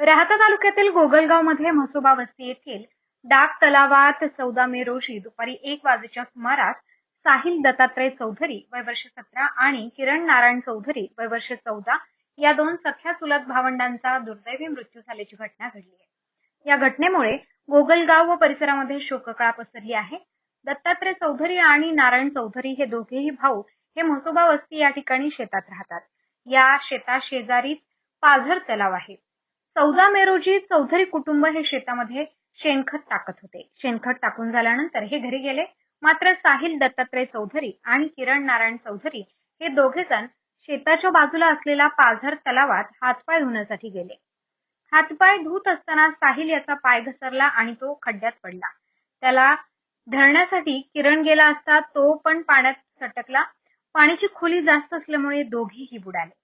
राहता तालुक्यातील गोगलगावमध्ये म्हसोबा वस्ती येथील डाक तलावात चौदा मे रोजी दुपारी एक वाजेच्या सुमारास साहिल दत्तात्रय चौधरी वय वर्ष सतरा आणि किरण नारायण चौधरी वय वर्ष चौदा या दोन सख्या चुलत भावंडांचा दुर्दैवी मृत्यू झाल्याची घटना घडली आहे. या घटनेमुळे गोगलगाव व परिसरामध्ये शोककळा पसरली आहे. दत्तात्रय चौधरी आणि नारायण चौधरी हे दोघेही भाऊ हे म्हसोबा वस्ती या ठिकाणी शेतात राहतात. या शेता शेजारीच पाझर तलाव आहे. चौदा मे रोजी चौधरी कुटुंब हे शेतामध्ये शेणखत टाकत होते. शेणखत टाकून झाल्यानंतर हे घरी गेले. मात्र साहिल दत्तात्रय चौधरी आणि किरण नारायण चौधरी हे दोघे जण शेताच्या बाजूला असलेला पाझर तलावात हातपाय धुण्यासाठी गेले. हातपाय धुत असताना साहिल याचा पाय घसरला आणि तो खड्ड्यात पडला. त्याला धरण्यासाठी किरण गेला असता तो पण पाण्यात सटकला. पाण्याची खोली जास्त असल्यामुळे दोघेही बुडाले.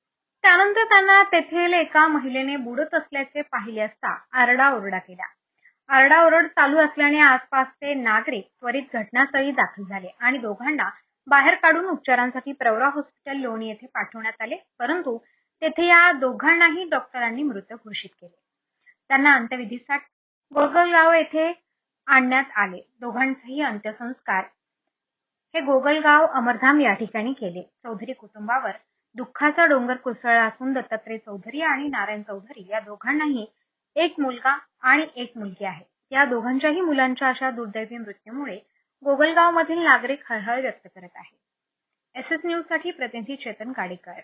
त्यानंतर त्यांना तेथील एका महिलेने बुडत असल्याचे पाहिले असता आरडाओरडा केला. आरडाओरड चालू असल्याने आसपासचे नागरिक त्वरित घटनास्थळी दाखल झाले आणि दोघांना बाहेर काढून उपचारांसाठी प्रवरा हॉस्पिटल लोणी येथे पाठवण्यात आले परंतु तेथे या दोघांनाही डॉक्टरांनी मृत घोषित केले. त्यांना अंत्यविधीसाठी गोगलगाव येथे आणण्यात आले. दोघांचेही अंत्यसंस्कार हे गोगलगाव अमरधाम या ठिकाणी केले. चौधरी कुटुंबावर दुःखाचा डोंगर कोसळला असून दत्तात्रय चौधरी आणि नारायण चौधरी या दोघांनाही एक मुलगा आणि एक मुलगी आहे. या दोघांच्याही मुलांच्या अशा दुर्दैवी मृत्यूमुळे गोगलगाव मधील नागरिक हळहळ व्यक्त करत आहे एस एस न्यूजसाठी प्रतिनिधी चेतन गाडेकर.